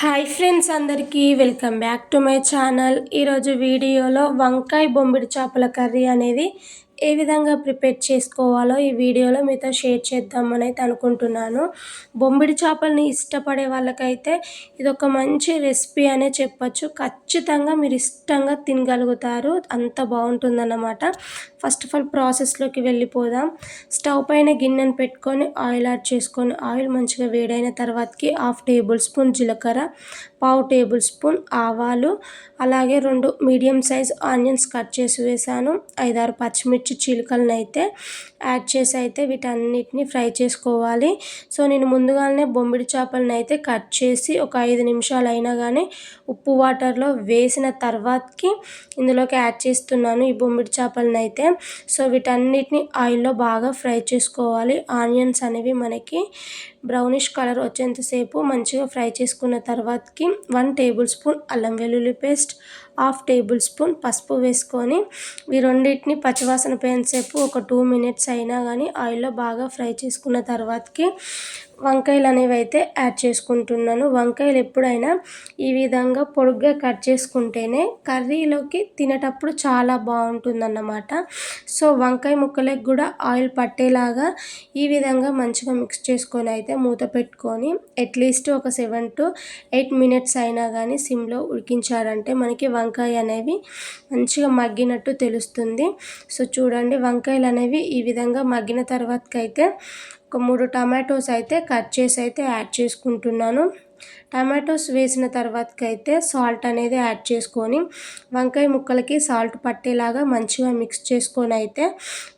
Hi friends అందరికీ welcome back to my channel. ఈరోజు వీడియోలో వంకాయ బొమ్మిడి చేపల కర్రీ అనేది ఏ విధంగా ప్రిపేర్ చేసుకోవాలో ఈ వీడియోలో మీతో షేర్ చేద్దామని అయితే అనుకుంటున్నాను. బొమ్మిడి చేపలని ఇష్టపడే వాళ్ళకైతే ఇది ఒక మంచి రెసిపీ అనే చెప్పచ్చు. ఖచ్చితంగా మీరు ఇష్టంగా తినగలుగుతారు. అంత బాగుంటుందన్నమాట. ఫస్ట్ ఆఫ్ ఆల్ ప్రాసెస్లోకి వెళ్ళిపోదాం. స్టవ్ పైన గిన్నెను పెట్టుకొని ఆయిల్ యాడ్ చేసుకొని ఆయిల్ మంచిగా వేడైన తర్వాతకి హాఫ్ టేబుల్ స్పూన్ జీలకర్ర పావు టేబుల్ స్పూన్ ఆవాలు అలాగే రెండు మీడియం సైజ్ ఆనియన్స్ కట్ చేసి వేసాను ఐదారు పచ్చిమిర్చి చిలుకలను అయితే యాడ్ చేసి అయితే వీటన్నిటిని ఫ్రై చేసుకోవాలి. సో నేను ముందుగానే బొమ్మిడి చేపలను అయితే కట్ చేసి ఒక ఐదు నిమిషాలు అయినా కానీ ఉప్పు వాటర్లో వేసిన తర్వాతకి ఇందులోకి యాడ్ చేస్తున్నాను ఈ బొమ్మిడి చేపలను అయితే సో వీటన్నిటిని ఆయిల్లో బాగా ఫ్రై చేసుకోవాలి. ఆనియన్స్ అనేవి మనకి బ్రౌనిష్ కలర్ వచ్చేంతసేపు మంచిగా ఫ్రై చేసుకున్న తర్వాతకి వన్ టేబుల్ స్పూన్ అల్లం వెల్లుల్లి పేస్ట్ హాఫ్ టేబుల్ స్పూన్ పసుపు వేసుకొని ఈ రెండింటిని పచ్చివాసన పోయేంతసేపు ఒక టూ మినిట్స్ అయినా కానీ ఆయిల్లో బాగా ఫ్రై చేసుకున్న తర్వాతకి వంకాయలు అనేవి అయితే యాడ్ చేసుకుంటున్నాను. వంకాయలు ఎప్పుడైనా ఈ విధంగా పొడుగ్గా కట్ చేసుకుంటేనే కర్రీలోకి తినేటప్పుడు చాలా బాగుంటుందన్నమాట. సో వంకాయ ముక్కలకు కూడా ఆయిల్ పట్టేలాగా ఈ విధంగా మంచిగా మిక్స్ చేసుకొని అయితే మూత పెట్టుకొని అట్లీస్ట్ ఒక సెవెన్ టు ఎయిట్ మినిట్స్ అయినా కానీ సిమ్లో ఉడికించారంటే మనకి వంకాయ అనేవి మంచిగా మగ్గినట్టు తెలుస్తుంది. సో చూడండి వంకాయలు అనేవి ఈ విధంగా మగ్గిన తర్వాతకైతే ఒక మూడు టమాటోస్ అయితే కట్ చేసి అయితే యాడ్ చేసుకుంటున్నాను. టమాటోస్ వేసిన తర్వాతకైతే అయితే సాల్ట్ అనేది యాడ్ చేసుకొని వంకాయ ముక్కలకి సాల్ట్ పట్టేలాగా మంచిగా మిక్స్ చేసుకొని అయితే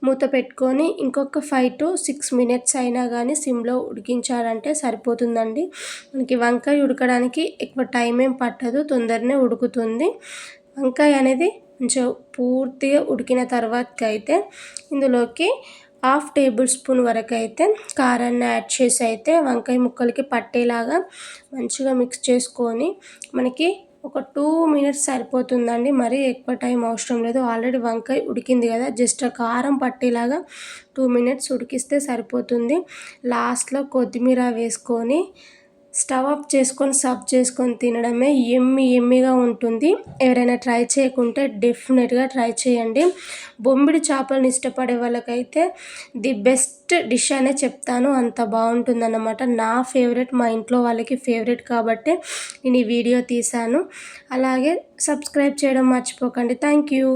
మూత పెట్టుకొని ఇంకొక ఫైవ్ టు సిక్స్ మినిట్స్ అయినా కానీ సిమ్లో ఉడికించాలంటే సరిపోతుందండి. మనకి వంకాయ ఉడకడానికి ఎక్కువ టైం ఏం పట్టదు తొందరనే ఉడుకుతుంది. వంకాయ అనేది కొంచెం పూర్తిగా ఉడికిన తర్వాతకైతే అయితే ఇందులోకి హాఫ్ టేబుల్ స్పూన్ వరకు అయితే కారాన్ని యాడ్ చేసి అయితే వంకాయ ముక్కలకి పట్టేలాగా మంచిగా మిక్స్ చేసుకొని మనకి ఒక టూ మినిట్స్ సరిపోతుందండి. మరీ ఎక్కువ టైం అవసరం లేదు. ఆల్రెడీ వంకాయ ఉడికింది కదా జస్ట్ కారం పట్టేలాగా టూ మినిట్స్ ఉడికిస్తే సరిపోతుంది. లాస్ట్లో కొత్తిమీర వేసుకొని స్టవ్ ఆఫ్ చేసుకొని సర్వ్ చేసుకొని తినడమే ఎమ్మి ఎమ్మిగా ఉంటుంది. ఎవరైనా ట్రై చేయకుంటే డెఫినెట్గా ట్రై చేయండి. బొమ్మిడి చేపలను ఇష్టపడే వాళ్ళకైతే ది బెస్ట్ డిష్ అనే చెప్తాను. అంత బాగుంటుందన్నమాట. నా ఫేవరెట్ మా ఇంట్లో వాళ్ళకి ఫేవరెట్ కాబట్టి నేను ఈ వీడియో తీశాను. అలాగే సబ్స్క్రైబ్ చేయడం మర్చిపోకండి. Thank you.